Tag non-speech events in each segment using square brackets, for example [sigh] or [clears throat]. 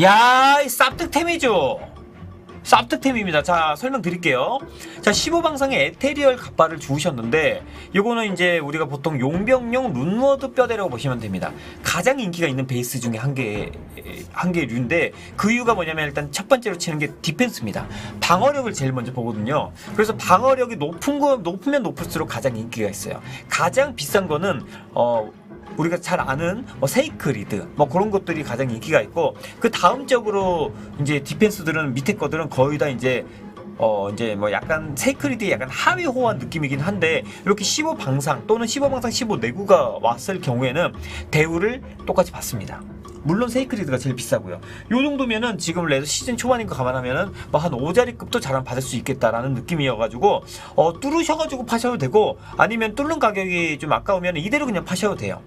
야, 이 쌉득템이죠. 쌉득템입니다. 자, 설명드릴게요. 자, 15방상의 에테리얼 갑바를 주우셨는데, 요거는 이제 우리가 보통 용병용 룬워드 뼈대라고 보시면 됩니다. 가장 인기가 있는 베이스 중에 한 개, 한개 류인데, 그 이유가 뭐냐면 일단 첫 번째로 치는 게 디펜스입니다. 방어력을 제일 먼저 보거든요. 그래서 방어력이 높은 거, 높으면 높을수록 가장 인기가 있어요. 가장 비싼 거는, 어, 우리가 잘 아는 뭐 세이크 리드 뭐 그런 것들이 가장 인기가 있고 그 다음적으로 이제 디펜스들은 밑에 거들은 거의 다 이제 어 이제 뭐 약간 세이크리드의 약간 하위 호환 느낌이긴 한데 이렇게 15 방상 또는 15 방상 15 내구가 왔을 경우에는 대우를 똑같이 받습니다. 물론 세이크리드가 제일 비싸고요. 요 정도면은 지금 레드 시즌 초반인 거 감안하면은 뭐 한 5자리급도 잘하면 받을 수 있겠다라는 느낌이어가지고 어 뚫으셔가지고 파셔도 되고 아니면 뚫는 가격이 좀 아까우면 이대로 그냥 파셔도 돼요.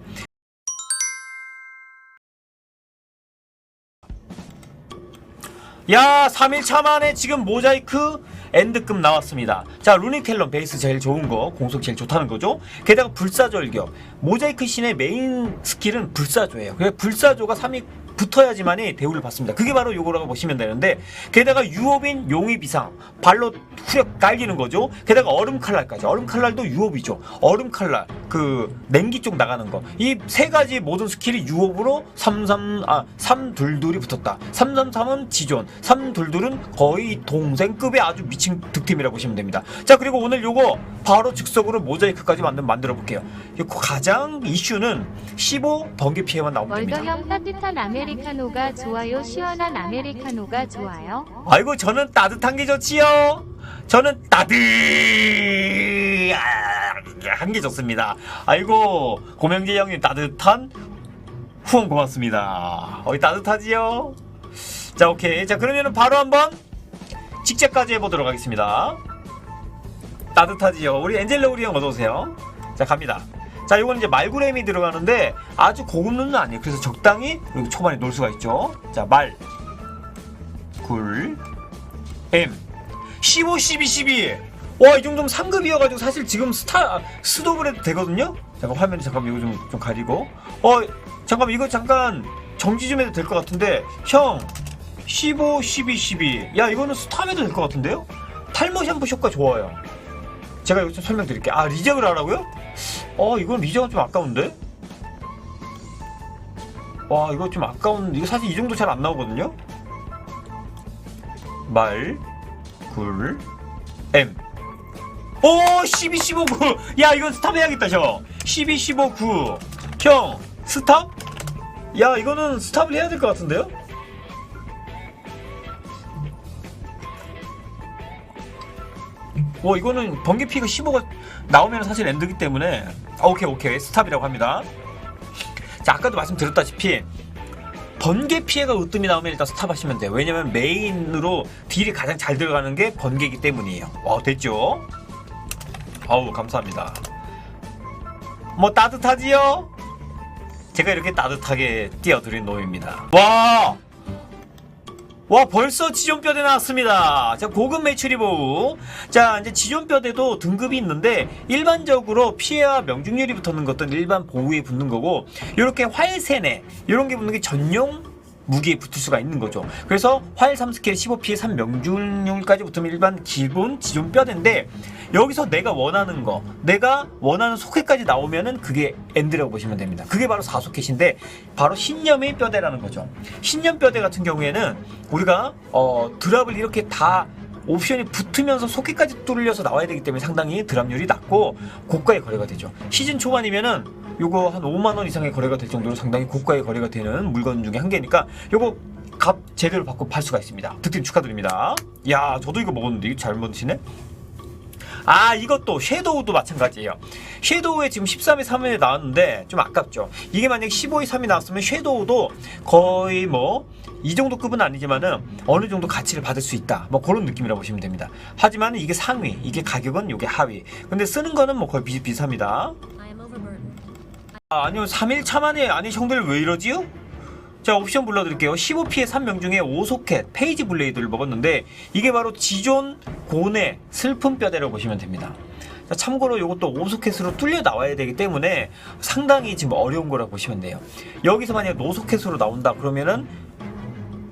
야 3일차 만에 지금 모자이크 엔드급 나왔습니다. 자 루니텔런 베이스 제일 좋은 거 공속 제일 좋다는 거죠? 게다가 불사조 일격. 모자이크 신의 메인 스킬은 불사조예요. 그래서 불사조가 3위 붙어야지만이 대우를 받습니다. 그게 바로 요거라고 보시면 되는데 게다가 유업인 용의 비상 발로 후력 깔리는 거죠. 게다가 얼음 칼날까지. 얼음 칼날도 유업이죠. 얼음 칼날 그 냉기 쪽 나가는 거. 이 세 가지 모든 스킬이 유업으로 33 아 3둘둘이 붙었다. 333은 지존. 3둘둘은 거의 동생급의 아주 미친 득템이라고 보시면 됩니다. 자 그리고 오늘 요거 바로 즉석으로 모자이크까지 만든 만들어 볼게요. 이 가장 이슈는 15 번개 피해만 나오면 됩니다. 월더형 따뜻한 아메리카노가 좋아요. 시원한 아메리카노가 좋아요. 아이고 저는 따뜻한 게 좋지요. 저는 따뜻한 게 좋습니다. 아이고 고명재 형님 따뜻한 후원 고맙습니다. 어이 따뜻하지요? 자 오케이 자 그러면은 바로 한번 직접까지 해보도록 하겠습니다. 따뜻하지요. 우리 엔젤러 우리 형 어서 오세요. 자 갑니다. 자 이건 이제 말구렘이 들어가는데 아주 고급 눈은 아니에요. 그래서 적당히 그리고 초반에 놀 수가 있죠. 자 말 굴, M, 15, 12, 12. 와, 이 정도면 상급이어가지고 사실 지금 스타, 해도 되거든요? 잠깐 화면 잠깐 이거 좀, 좀 가리고. 어, 잠깐 이거 잠깐 정지 좀 해도 될 것 같은데. 형, 15, 12, 12. 야, 이거는 스탑해도 될 것 같은데요? 탈모 샴푸 효과 좋아요. 제가 좀 설명드릴게요. 아, 리적을 하라고요? 어, 이건 리적은 좀 아까운데? 와, 이거 좀 아까운, 이거 사실 이 정도 잘 안 나오거든요? 말, 굴, M. 오, 12, 15, 9. 야, 이건 스탑 해야겠다, 저. 12, 15, 9. 형, 스탑? 야, 이거는 스탑을 해야 될 것 같은데요? 와, 이거는 번개 피가 15가 나오면 사실 엔드기 때문에. 아, 오케이, 오케이. 스탑이라고 합니다. 자, 아까도 말씀드렸다시피, 번개 피해가 으뜸이 나오면 일단 스탑하시면 돼요. 왜냐면 메인으로 딜이 가장 잘 들어가는 게 번개이기 때문이에요. 와, 됐죠? 아우, 감사합니다. 뭐 따뜻하지요? 제가 이렇게 따뜻하게 띄워드린 놈입니다. 와! 와 벌써 지존뼈대 나왔습니다. 자 고급 매출이보. 자 이제 지존뼈대도 등급이 있는데 일반적으로 피해와 명중률이 붙는 것들은 일반 보호에 붙는 거고 이렇게 활세네 이런 게 붙는 게 전용 무기에 붙을 수가 있는 거죠. 그래서 활 3스킬 15피해 3명중률까지 붙으면 일반 기본 지존 뼈대인데 여기서 내가 원하는 거, 내가 원하는 소켓까지 나오면은 그게 엔드라고 보시면 됩니다. 그게 바로 4소켓인데 바로 신념의 뼈대라는 거죠. 신념 뼈대 같은 경우에는 우리가 어, 드랍을 이렇게 다 옵션이 붙으면서 소켓까지 뚫려서 나와야 되기 때문에 상당히 드랍률이 낮고 고가의 거래가 되죠. 시즌 초반이면은 요거 한 5만 원 이상의 거래가 될 정도로 상당히 고가의 거래가 되는 물건 중에 한 개니까 요거 값 제대로 받고 팔 수가 있습니다. 득템 축하드립니다. 야, 저도 이거 먹었는데 이거 잘 먹으시네. 아 이것도 섀도우도 마찬가지예요. 섀도우에 지금 13회 3회 나왔는데 좀 아깝죠. 이게 만약에 15회 3회 나왔으면 섀도우도 거의 뭐 이 정도 급은 아니지만은 어느 정도 가치를 받을 수 있다. 뭐 그런 느낌이라고 보시면 됩니다. 하지만 이게 상위 이게 가격은 이게 하위. 근데 쓰는 거는 뭐 거의 비슷비슷합니다. 아, 아니요. 3일 차 만에. 아니 형들 왜 이러지요? 자 옵션 불러드릴게요. 15피해 3명 중에 5소켓 페이지 블레이드를 먹었는데 이게 바로 지존 고뇌 슬픈 뼈대라고 보시면 됩니다. 자, 참고로 이것도 5소켓으로 뚫려 나와야 되기 때문에 상당히 지금 어려운 거라고 보시면 돼요. 여기서 만약 노소켓으로 나온다 그러면은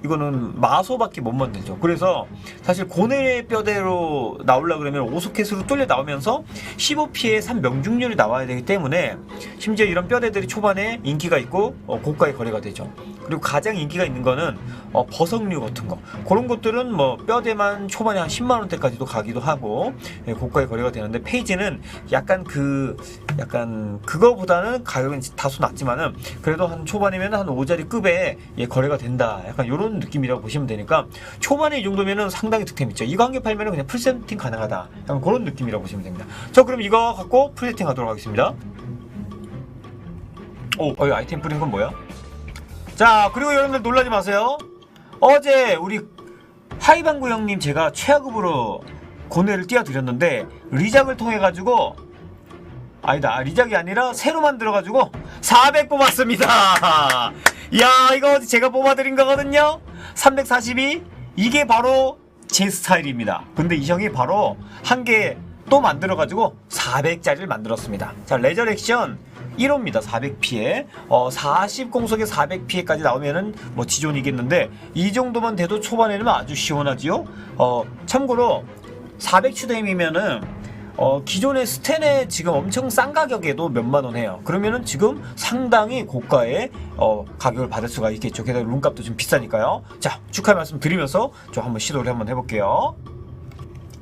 이거는 마소밖에 못 만들죠. 그래서 사실 고뇌 뼈대로 나오려 그러면 오소켓으로 뚫려 나오면서 15피에 3명중률이 나와야 되기 때문에 심지어 이런 뼈대들이 초반에 인기가 있고 어, 고가의 거래가 되죠. 그리고 가장 인기가 있는 거는 어, 버섯류 같은 거 그런 것들은 뭐 뼈대만 초반에 한 10만 원대까지도 가기도 하고 예, 고가의 거래가 되는데 페이지는 약간 그 약간 그거보다는 가격은 다소 낮지만은 그래도 한 초반이면 한 5자리 급에 예, 거래가 된다 약간 이런 느낌이라고 보시면 되니까 초반에 이 정도면은 상당히 득템 있죠. 이거 한 개 팔면은 그냥 풀세팅 가능하다. 약간 그런 느낌이라고 보시면 됩니다. 저 그럼 이거 갖고 풀세팅 하도록 하겠습니다. 오 어, 이 아이템 뿌린 건 뭐야? 자 그리고 여러분들 놀라지 마세요. 어제 우리 하이방구 형님 제가 최하급으로 고뇌를 띄워드렸는데 리작을 통해 가지고 아니다 리작이 아니라 새로 만들어 가지고 400 뽑았습니다. [laughs] 야 이거 제가 뽑아드린 거거든요 342 이게 바로 제 스타일입니다 근데 이 형이 바로 한 개 또 만들어 가지고 400짜리를 만들었습니다 자 레저 액션 1호입니다. 400피해. 어, 40 공속에 400피해까지 나오면은 뭐 지존이겠는데 이 정도만 돼도 초반에는 아주 시원하지요. 어, 참고로 400 추뎀이면은 어, 기존의 스텐에 지금 엄청 싼 가격에도 몇만 원 해요. 그러면은 지금 상당히 고가의 어, 가격을 받을 수가 있겠죠. 게다가 룸값도 좀 비싸니까요. 자, 축하 말씀 드리면서 저 한번 시도를 한번 해볼게요.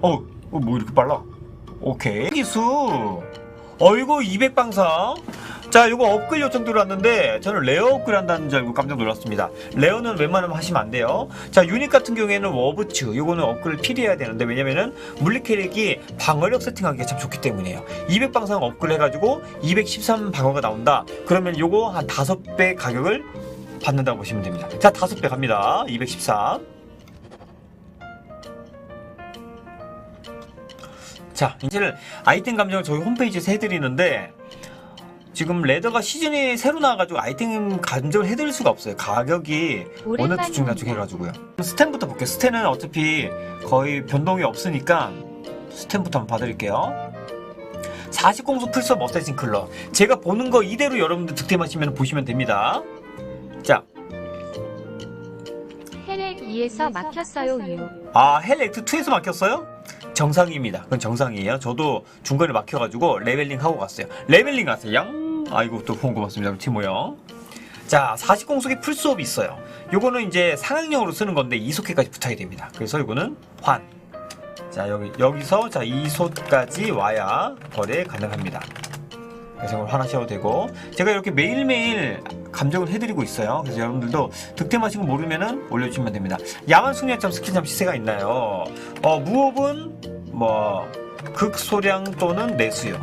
어, 어, 뭐 이렇게 빨라? 오케이. 기수. 어이구 200방사 자 이거 업글 요청 들어왔는데 저는 레어 업글 한다는 줄 알고 깜짝 놀랐습니다. 레어는 웬만하면 하시면 안 돼요. 자 유닛 같은 경우에는 워브츠 이거는 업글을 필요해야 되는데 왜냐면은 물리 캐릭이 방어력 세팅하기가 참 좋기 때문이에요. 200방사 업글 해가지고 213 방어가 나온다. 그러면 요거 한 5배 가격을 받는다고 보시면 됩니다. 자 5배 갑니다. 213 자, 이제는 아이템 감정을 저희 홈페이지에서 해드리는데 지금 레더가 시즌이 새로 나와가지고 아이템 감정을 해드릴 수가 없어요. 가격이 어느 오랜만에 두중나중 해가지고요. 스탠부터 볼게요. 스탠은 어차피 거의 변동이 없으니까 스탠부터 한번 봐드릴게요. 40공속 풀섭 어쌔신 클러. 제가 보는 거 이대로 여러분들 득템하시면 보시면 됩니다. 자, 헬렉 2에서 막혔어요 유. 아, 헬 액트 2에서 막혔어요? 정상입니다. 그건 정상이에요. 저도 중간에 막혀가지고 레벨링 하고 갔어요. 레벨링. 양. 아이고 또본거 같습니다. 티모 형. 자, 40공속의 풀수업이 있어요. 요거는 이제 상향용으로 쓰는 건데 이속회까지 붙어야 됩니다. 그래서 요거는 환. 자, 여기 여기서 자 이속까지 와야 거래 가능합니다. 이걸 환하셔도 되고 제가 이렇게 매일매일 감정을 해드리고 있어요. 그래서 여러분들도 득템하시고 모르면은 올려주시면 됩니다. 야만 숙련점 스킬점 시세가 있나요? 어, 무업은 뭐 극소량 또는 내수요.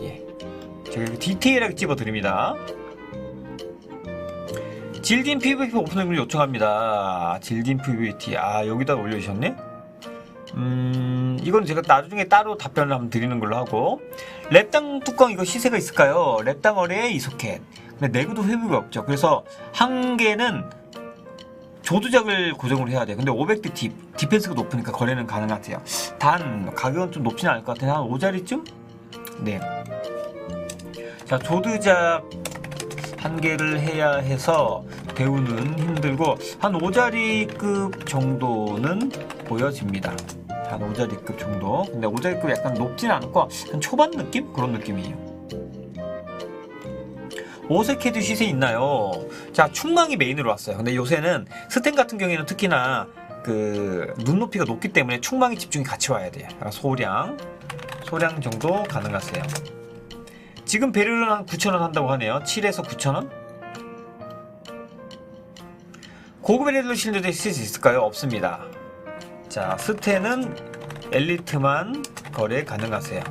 예. 제가 디테일하게 집어드립니다. 질진 PVP 오픈을 요청합니다. 질진 PVP. 아, 여기다 올려주셨네? 음, 이건 제가 나중에 따로 답변을 한번 드리는 걸로 하고. 랩당 뚜껑 이거 시세가 있을까요? 랩당 어뢰에 이소켓. 근데 내구도 회복이 없죠. 그래서 한 개는 조두작을 고정을 해야 돼. 근데 500대 딥, 디펜스가 높으니까 거래는 가능하대요. 단, 가격은 좀 높지는 않을 것 같아요. 한 5자리쯤? 네. 자, 조두작 한 개를 해야 해서 배우는 힘들고, 한 5자리급 정도는 보여집니다. 한 5자리급 정도. 근데 5자리급 약간 높진 않고, 한 초반 느낌? 그런 느낌이에요. 오색헤드 시세 있나요? 자, 충망이 메인으로 왔어요. 근데 요새는 스텐 같은 경우에는 특히나 그 눈높이가 높기 때문에 충망이 집중이 같이 와야 돼요. 약간 소량, 소량 정도 가능하세요. 지금 배럴은 한 9,000원 한다고 하네요. 7에서 9,000원? 고급 배럴로 실려도 쓸 수 있을까요? 없습니다. 자, 스텐은 엘리트만 거래 가능하세요.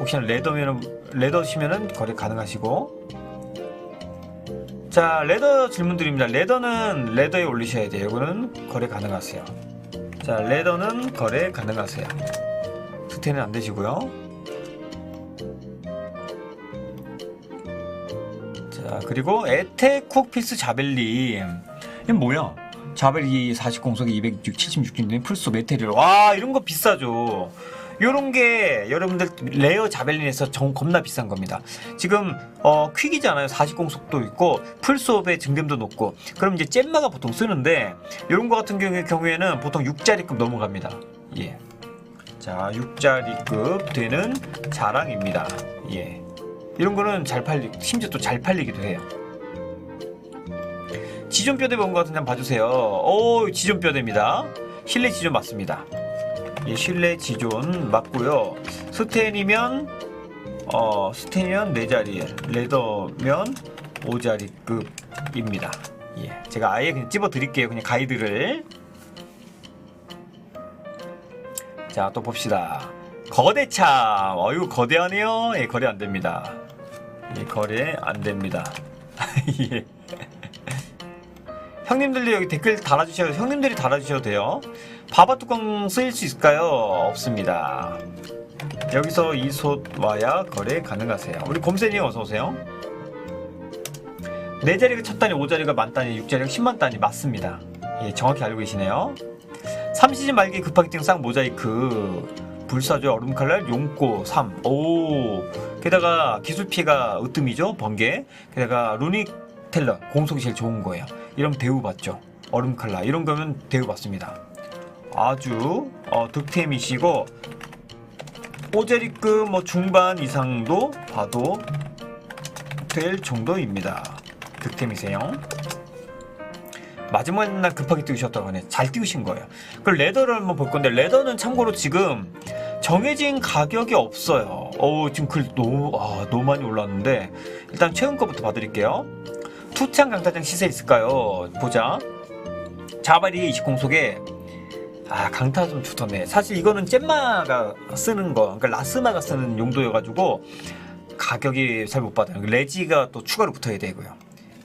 혹시나 레더면 레더시면은 거래 가능하시고. 자 레더 질문 드립니다. 레더는 레더에 올리셔야 돼요. 이거는 거래 가능하세요. 자 레더는 거래 가능하세요. 스테는 안 되시고요. 자 그리고 에테 쿡피스 자벨림 이게 뭐야 자벨이 40공속에 276, 76인데 풀소 메테리얼 와 이런 거 비싸죠 요런 게 여러분들 레어 자벨린에서 정 겁나 비싼 겁니다. 지금 어 퀵이잖아요. 40공 속도 있고 풀수업의 증dem도 높고 그럼 이제 잼마가 보통 쓰는데 요런 거 같은 경우에, 경우에는 보통 6자리급 넘어갑니다. 예. 자, 6자리급 되는 자랑입니다. 예. 이런 거는 잘 팔리, 심지어 또 잘 팔리기도 해요. 지존뼈대 본것 같은데 한번 봐주세요. 오, 지존뼈대입니다. 실내 지존 맞습니다. 예, 실내 지존 맞고요. 스텐이면 어, 스텐이면 4자리, 레더면 5자리급입니다. 예, 제가 아예 그냥 집어 드릴게요. 그냥 가이드를. 자, 또 봅시다. 거대참. 어유 거대하네요. 예, 거래 안 됩니다. 예, 거래 안 됩니다. [laughs] 예. 형님들도 여기 댓글 달아주셔도 형님들이 달아주셔도 돼요. 바바 뚜껑 쓰일 수 있을까요? 없습니다. 여기서 이솥 와야 거래 가능하세요. 우리 곰세님 어서 오세요. 네 자리가 첫 단위, 5자리가 만 단위, 6자리가 10만 단위 맞습니다. 예, 정확히 알고 계시네요. 3시즌 말기 급하기 증상 모자이크 불사조 얼음 칼날 용꼬 3. 오. 게다가 기술 피해가 으뜸이죠. 번개. 게다가 루닉 텔러 공속이 제일 좋은 거예요. 이러면 대우 받죠. 얼음 칼날 이런 거면 대우 받습니다. 아주 어, 득템이시고 오제리급 뭐 중반 이상도 봐도 될 정도입니다. 득템이세요. 마지막 날 급하게 띄우셨다고 하네. 잘 띄우신 거예요. 그 레더를 한번 볼 건데 레더는 참고로 지금 정해진 가격이 없어요. 어 지금 글 너무 아, 너무 많이 올랐는데 일단 최근 거부터 봐드릴게요. 투창 강타장 시세 있을까요? 보자. 자바리 20 속에 아 강타 좀 두텁네. 사실 이거는 잼마가 쓰는 거, 그러니까 라스마가 쓰는 용도여가지고 가격이 잘 못 받아요. 레지가 또 추가로 붙어야 되고요.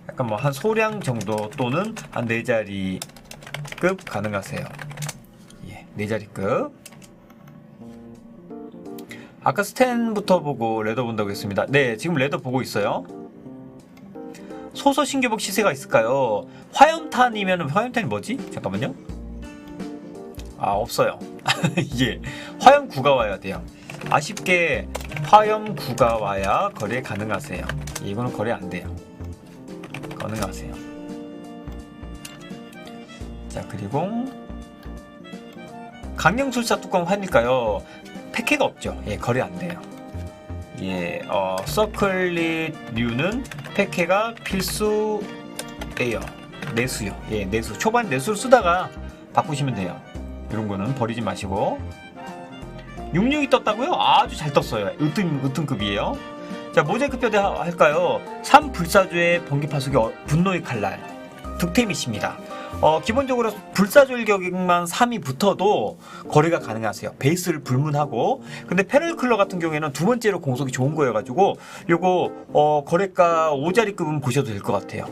약간 뭐 한 소량 정도 또는 한 네 자리급 가능하세요. 예, 네 자리급. 아까 스탠부터 보고 레더 본다고 했습니다. 네, 지금 레더 보고 있어요. 소소 신규복 시세가 있을까요? 화염탄이면 화염탄이 뭐지? 잠깐만요. 아 없어요. [laughs] 예, 화염 9가 와야 돼요. 아쉽게 화염 9가 와야 거래 가능하세요. 이거는 거래 안 돼요. 가능하세요. 자 그리고 강령술사 뚜껑 환일까요? 패키가 없죠. 예, 거래 안 돼요. 예, 어, 서클릿 류는 패키가 필수예요. 내수요. 예, 내수. 초반 내수를 쓰다가 바꾸시면 돼요. 이런 거는 버리지 마시고. 66이 떴다고요? 아주 잘 떴어요. 으뜸, 으뜸급이에요. 자, 모자이크 뼈대 하- 할까요? 3 불사조의 번개 파수기 어- 분노의 칼날. 득템이십니다. 어, 기본적으로 불사조일 격만 3이 붙어도 거래가 가능하세요. 베이스를 불문하고. 근데 페럴클러 같은 경우에는 두 번째로 공속이 좋은 거여가지고, 요거, 어, 거래가 5자리급은 보셔도 될 것 같아요.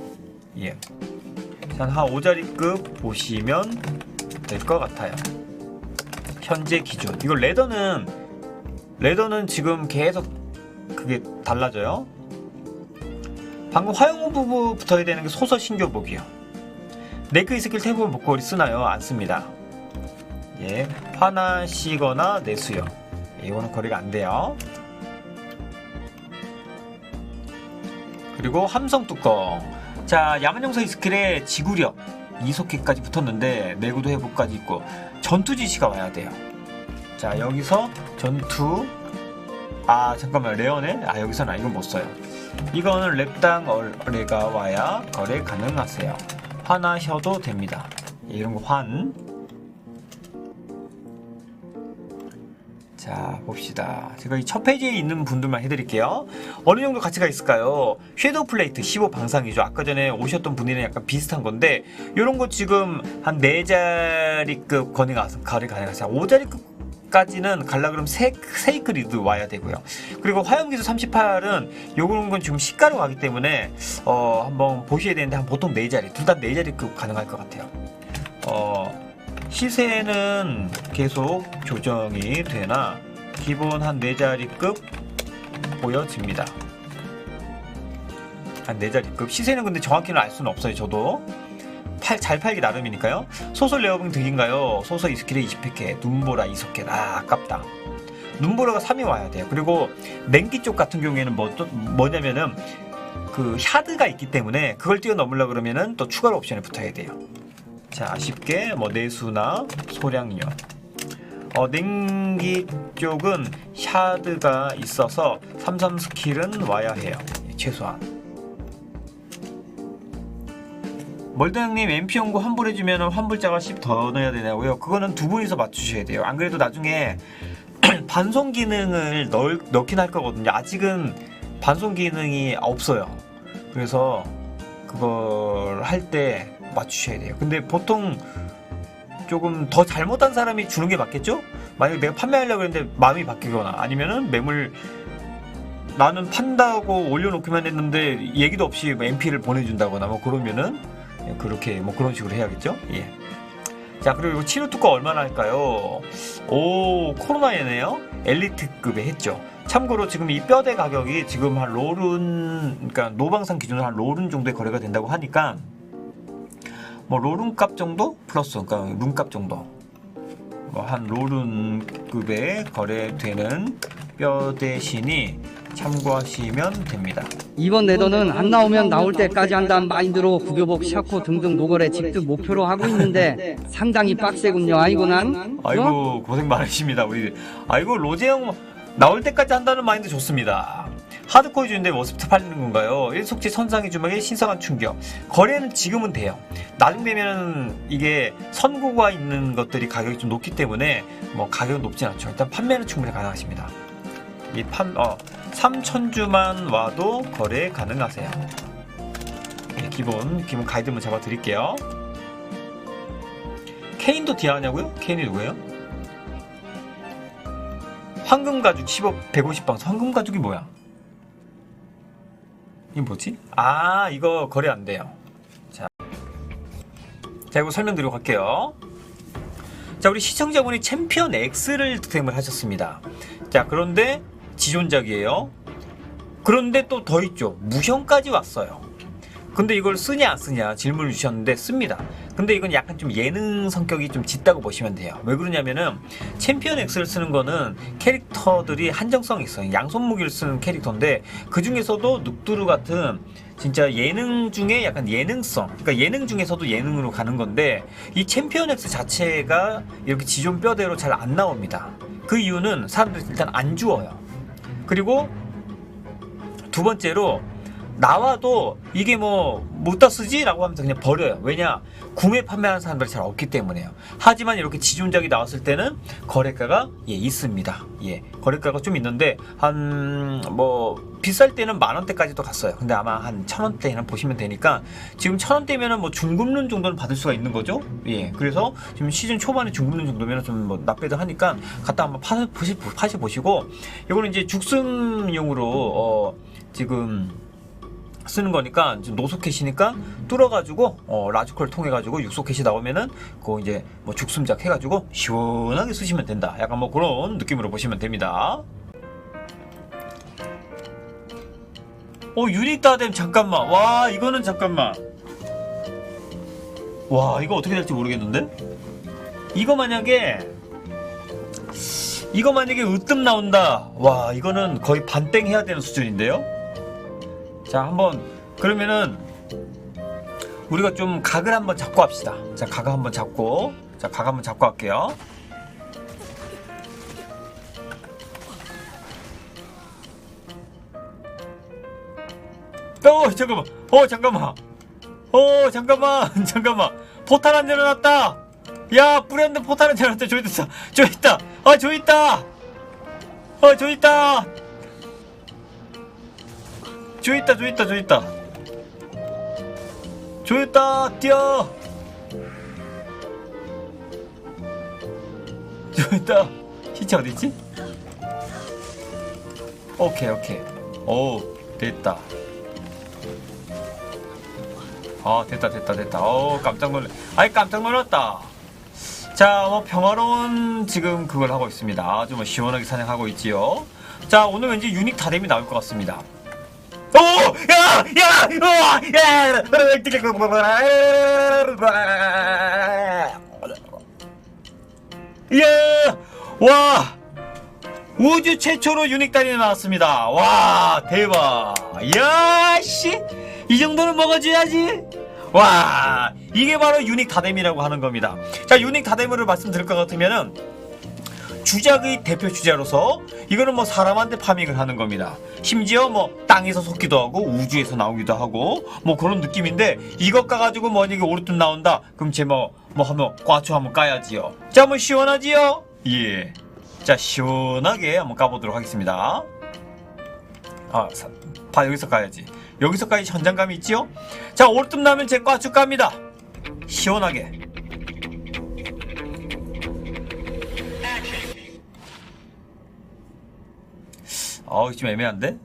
예. 한, 한 5자리급 보시면 될 것 같아요. 현재 기준. 이거 레더는, 레더는 지금 계속 그게 달라져요. 방금 화영호 부부 붙어야 되는 게 소서 신교복이요. 네크 스킬 태브 목걸이 쓰나요? 안 씁니다. 예, 화나시거나 내수요. 예, 이거는 거래가 안 돼요. 그리고 함성 뚜껑. 자, 야만용서 스킬에 지구력 이속기까지 붙었는데 내구도 회복까지 있고 전투 지시가 와야 돼요. 자, 여기서 전투 아 잠깐만 레어네? 아 여기서는 아, 이건 못 써요. 이거는 랩당 거래가 와야 거래 가능하세요. 화나셔도 됩니다. 예, 이런 거 환. 자 봅시다. 제가 이 첫 페이지에 있는 분들만 해드릴게요. 어느 정도 가치가 있을까요? 섀도우 플레이트 15 방상이죠. 아까 전에 오셨던 분이랑 약간 비슷한 건데 이런 거 지금 한 4자리급 거래 가능하세요. 5자리급 까지는 갈라 그러면 세, 세이크 리드 와야 되고요. 그리고 화염기수 38은 요런 건 지금 시가로 가기 때문에 어, 한번 보셔야 되는데 한 보통 4자리, 둘 다 4자리급 가능할 것 같아요. 어, 시세는 계속 조정이 되나 기본 한 4자리급 보여집니다. 한 4자리급 시세는 근데 정확히는 알 수는 없어요. 저도 팔, 잘 팔기 나름이니까요. 소설 레어빙 득인가요? 소설 이스킬에 20팩에 눈보라 이석켓 아 아깝다. 눈보라가 3이 와야 돼요. 그리고 냉기 쪽 같은 경우에는 뭐, 또 뭐냐면은 그 샤드가 있기 때문에 그걸 뛰어넘으려 그러면은 또 추가로 옵션이 붙어야 돼요. 자, 쉽게 뭐 내수나 소량료. 어, 냉기 쪽은 샤드가 있어서 33 스킬은 와야 해요. 예, 최소한. 멀다형님 MP 연구 환불해주면 환불자가 10 더 넣어야 되냐고요? 그거는 두 분이서 맞추셔야 돼요. 안 그래도 나중에 [clears throat] 반송 기능을 넣을, 넣긴 할 거거든요. 아직은 반송 기능이 없어요. 그래서 그걸 할 때 맞추셔야 돼요. 근데 보통 조금 더 잘못한 사람이 주는 게 맞겠죠? 만약에 내가 판매하려고 했는데 마음이 바뀌거나 아니면은 매물 나는 판다고 올려놓기만 했는데 얘기도 없이 MP를 보내준다거나 뭐 그러면은 그렇게 뭐 그런 식으로 해야겠죠? 예. 자 그리고 이거 치료 특허 얼마나 할까요? 오 코로나에네요 엘리트급에 했죠. 참고로 지금 이 뼈대 가격이 지금 한 롤은 그러니까 노방산 기준으로 한 롤은 정도에 거래가 된다고 하니까 뭐 롤은 값 정도 플러스 그러니까 룬값 정도 뭐 한 롤은 급에 거래되는 뼈 대신이 참고하시면 됩니다. 이번 내도는 안 나오면 나올 때까지 한다는 마인드로 구교복, 샤코 등등 노거래 직접 목표로 하고 있는데 상당히 빡세군요. 아이고 난. 어? 아이고 고생 많으십니다 우리 아이고 로제 형 나올 때까지 한다는 마인드 좋습니다 하드코어 주인데 뭐 스트 팔리는 건가요? 일속지 선상의 주먹에 신성한 충격 거래는 지금은 돼요 나중 되면 이게 선고가 있는 것들이 가격이 좀 높기 때문에 뭐 가격은 높진 않죠 일단 판매는 충분히 가능하십니다 이 판, 어, 3천주만 와도 거래 가능하세요 네, 기본 기본 가이드만 잡아 드릴게요 케인도 디아냐고요? 케인이 누구예요? 황금 가죽 15 150방수 황금 가죽이 뭐야? 이게 뭐지? 아 이거 거래 안 돼요. 자, 자 이거 설명드리고 갈게요. 자 우리 시청자분이 챔피언 X를 득템을 하셨습니다. 자 그런데 지존작이에요. 그런데 또 더 있죠. 무형까지 왔어요. 근데 이걸 쓰냐 안 쓰냐 질문을 주셨는데 씁니다. 근데 이건 약간 좀 예능 성격이 좀 짙다고 보시면 돼요. 왜 그러냐면은 챔피언 X를 쓰는 거는 캐릭터들이 한정성이 있어요. 양손 무기를 쓰는 캐릭터인데 그 중에서도 늑두루 같은 진짜 예능 중에 약간 예능성, 그러니까 예능 중에서도 예능으로 가는 건데 이 챔피언 X 자체가 이렇게 지존 뼈대로 잘 안 나옵니다. 그 이유는 사람들이 일단 안 주어요. 그리고 두 번째로 나와도 이게 뭐 못다 쓰지 라고 하면서 그냥 버려요. 왜냐 구매 판매하는 사람들이 잘 없기 때문에요. 하지만 이렇게 지존작이 나왔을 때는 거래가가 예 있습니다. 예 거래가가 좀 있는데 한 뭐 비쌀 때는 만 원대까지도 갔어요. 근데 아마 한 천 원대는 보시면 되니까 지금 천 원대면은 뭐 중급론 정도는 받을 수가 있는 거죠. 예 그래서 지금 시즌 초반에 중급론 정도면 좀뭐 납배도 하니까 갖다 한번 파시 보시고 이거는 이제 죽순용으로 어 지금 쓰는 거니까 노소켓이니까 뚫어가지고 어, 라주컬 통해가지고 육소켓이 나오면은 그거 이제 뭐 죽순작 해가지고 시원하게 쓰시면 된다. 약간 뭐 그런 느낌으로 보시면 됩니다. 어 유닉 다뎀 잠깐만. 와 이거는 잠깐만. 와 이거 어떻게 될지 모르겠는데? 이거 만약에 이거 만약에 으뜸 나온다. 와 이거는 거의 반땡 해야 되는 수준인데요? 자 한번 그러면은 우리가 좀 각을 한번 잡고 합시다. 자 각을 한번 잡고 자각 한번 잡고 할게요. 어 잠깐만. 어 잠깐만. 어 잠깐만. [laughs] 잠깐만. 포탈 안 내려놨다. 야 뿌렸는데 포탈 안 내려놨다. 저기 있다. 저기 있다. 아 저기 있다. 어 저기 있다 저 있다 저 있다 저 있다 저 있다 뛰어 저 있다 시체 어디있지? 오케이 오케이 오 됐다 아 됐다 됐다 됐다 어 깜짝 놀래 아이 깜짝 놀랐다 자, 뭐 평화로운 지금 그걸 하고 있습니다. 아주 뭐 시원하게 사냥하고 있지요. 자, 오늘 왠지 유닉 다뎀이 나올 것 같습니다. 오! 야! 야! 우와! 야! 야! 와! 우주 최초로 유닉 단이 나왔습니다. 와, 대박. 야, 씨. 이 정도는 먹어줘야지. 와, 이게 바로 유닉 다뎀이라고 하는 겁니다. 자, 유닉 다뎀을 말씀드릴 것 같으면은, 주작의 대표 주자로서 이거는 뭐 사람한테 파밍을 하는 겁니다. 심지어 뭐 땅에서 솟기도 하고 우주에서 나오기도 하고 뭐 그런 느낌인데 이것 가가지고 만약에 오르뚝 나온다 그럼 제 뭐 뭐 하면 꽈추 한번 까야지요. 자, 뭐 시원하지요? 예. 자, 시원하게 한번 까보도록 하겠습니다. 아, 사- 봐 여기서 까야지. 여기서까지 현장감이 있지요? 자, 오르뚝 나면 제 꽈추 깝니다. 시원하게. 어, 좀 애매한데?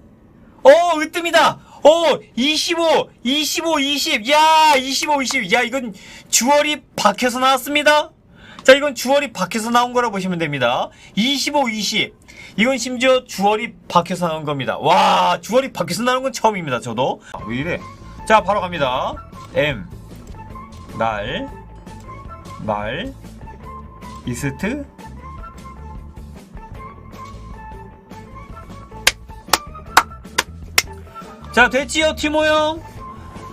어, 으뜸이다! 어, 25, 25, 20. 야, 25, 20. 야, 이건 주얼이 박혀서 나왔습니다. 자, 이건 주얼이 박혀서 나온 거라 보시면 됩니다. 25, 20. 이건 심지어 주얼이 박혀서 나온 겁니다. 와, 주얼이 박혀서 나온 건 처음입니다, 저도. 아, 왜 이래? 자, 바로 갑니다. M. 날. 말. 이스트. 자 됐지요 티모 형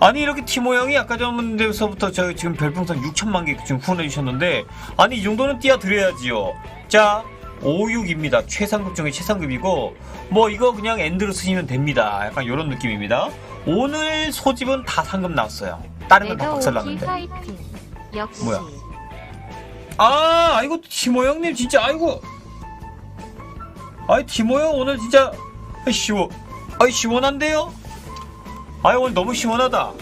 아니 이렇게 티모 형이 아까 전부터 저 지금 별풍선 6천만 개 지금 후원해 주셨는데 아니 이 정도는 띄워드려야지요 자 56입니다 최상급 중에 최상급이고 뭐 이거 그냥 엔드로 쓰시면 됩니다 약간 이런 느낌입니다 오늘 소집은 다 상급 나왔어요 다른 건다 레더 박살 오기 났는데 화이팅. 역시. 뭐야? 아 아이고 티모 형님 진짜 아이고 아이 티모 형 오늘 진짜 시원 아이 시원한데요? 아이 오늘 너무 시원하다.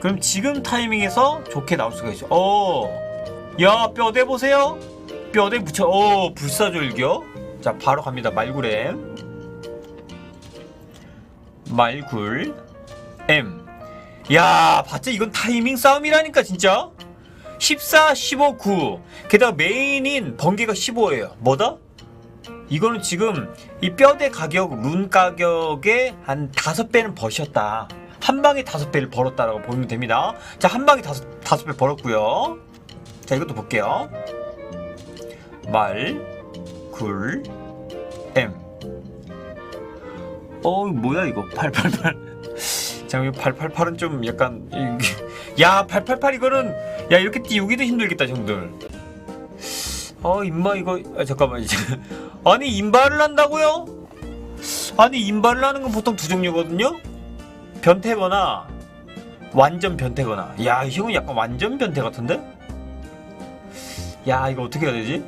그럼 지금 타이밍에서 좋게 나올 수가 있죠 어, 야 뼈대 보세요. 뼈대 붙여. 어 불사졸겨. 자 바로 갑니다. 말구렘 말굴 M. 야 봤죠 이건 타이밍 싸움이라니까 진짜. 14, 15, 9 게다가 메인인 번개가 15예요. 뭐다? 이거는 지금 이 뼈대 가격 룬 가격의 한 다섯 배는 버셨다. 한 방에 다섯 배를 벌었다라고 보면 됩니다. 자 한 방에 다섯 다섯 배 벌었고요. 자 이것도 볼게요. 말 굴 M 어 뭐야 이거? 888 잠깐 888은 좀 약간 [laughs] 야 888 이거는 야 이렇게 띄우기도 힘들겠다 형들. 어 임마 이거 아, 잠깐만 이제 아니 인발을 한다고요? 아니 인발을 하는 건 보통 두 종류거든요 변태거나 완전 변태거나 야이 형은 약간 완전 변태 같은데? 야 이거 어떻게 해야 되지?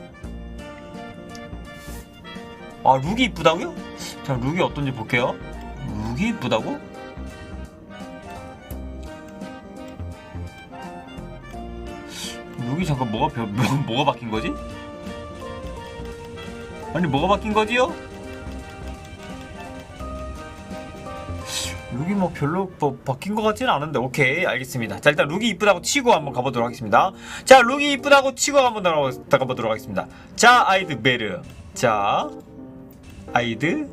아 룩이 이쁘다고요? 자 룩이 어떤지 볼게요 룩이 이쁘다고? 룩이 잠깐 뭐가 변- 뭐, [laughs] 뭐가 바뀐 거지? 아니 뭐가 바뀐 거지요? 룩이 뭐 별로 뭐 바뀐 것 같지는 않은데. 오케이 알겠습니다. 자 일단 룩이 이쁘다고 치고 한번 가보도록 하겠습니다. 자 룩이 이쁘다고 치고 한번 나가- 나가보도록 하겠습니다. 자 아이드 베르. 자 아이드.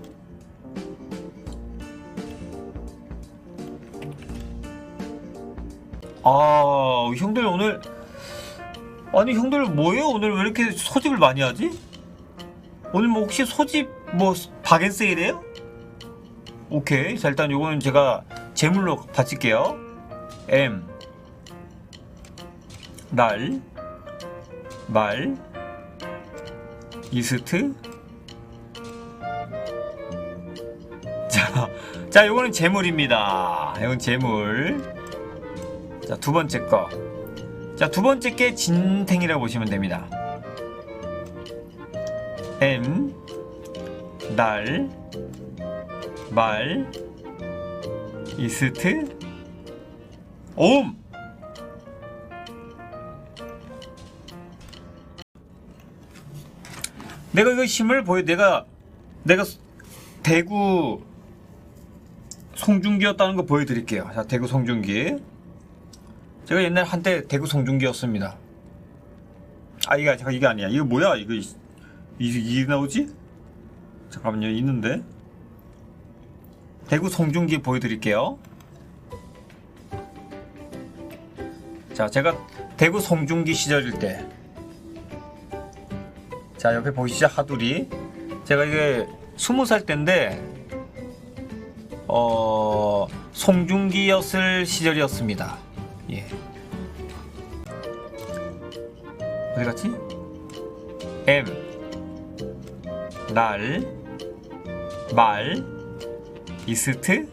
아 형들 오늘 아니 형들 뭐예요? 오늘 왜 이렇게 소집을 많이 하지? 오늘 뭐 혹시 소집 뭐 박앤 세일이에요? 오케이. 자 일단 요거는 제가 제물로 바칠게요. M. 날. 말. 이스트. 자, 자 요거는 제물입니다. 이건 제물. 자 두 번째 거. 자, 두 번째 게 진탱이라고 보시면 됩니다. M, 날, 말, 이스트, 옴! 내가 이거 힘을 보여, 내가, 내가 대구 송중기였다는 거 보여드릴게요. 자, 대구 송중기. 제가 옛날 한때 대구 송중기였습니다. 아 이게 이게 아니야. 이거 뭐야? 이거 이게 나오지? 잠깐만요. 있는데. 대구 송중기 보여드릴게요. 자, 제가 대구 송중기 시절일 때. 자, 옆에 보이시죠? 하두리. 제가 이게 스무 살 때인데, 어, 송중기였을 시절이었습니다. 예. 어디 갔지? M. 날. 말. 이스트.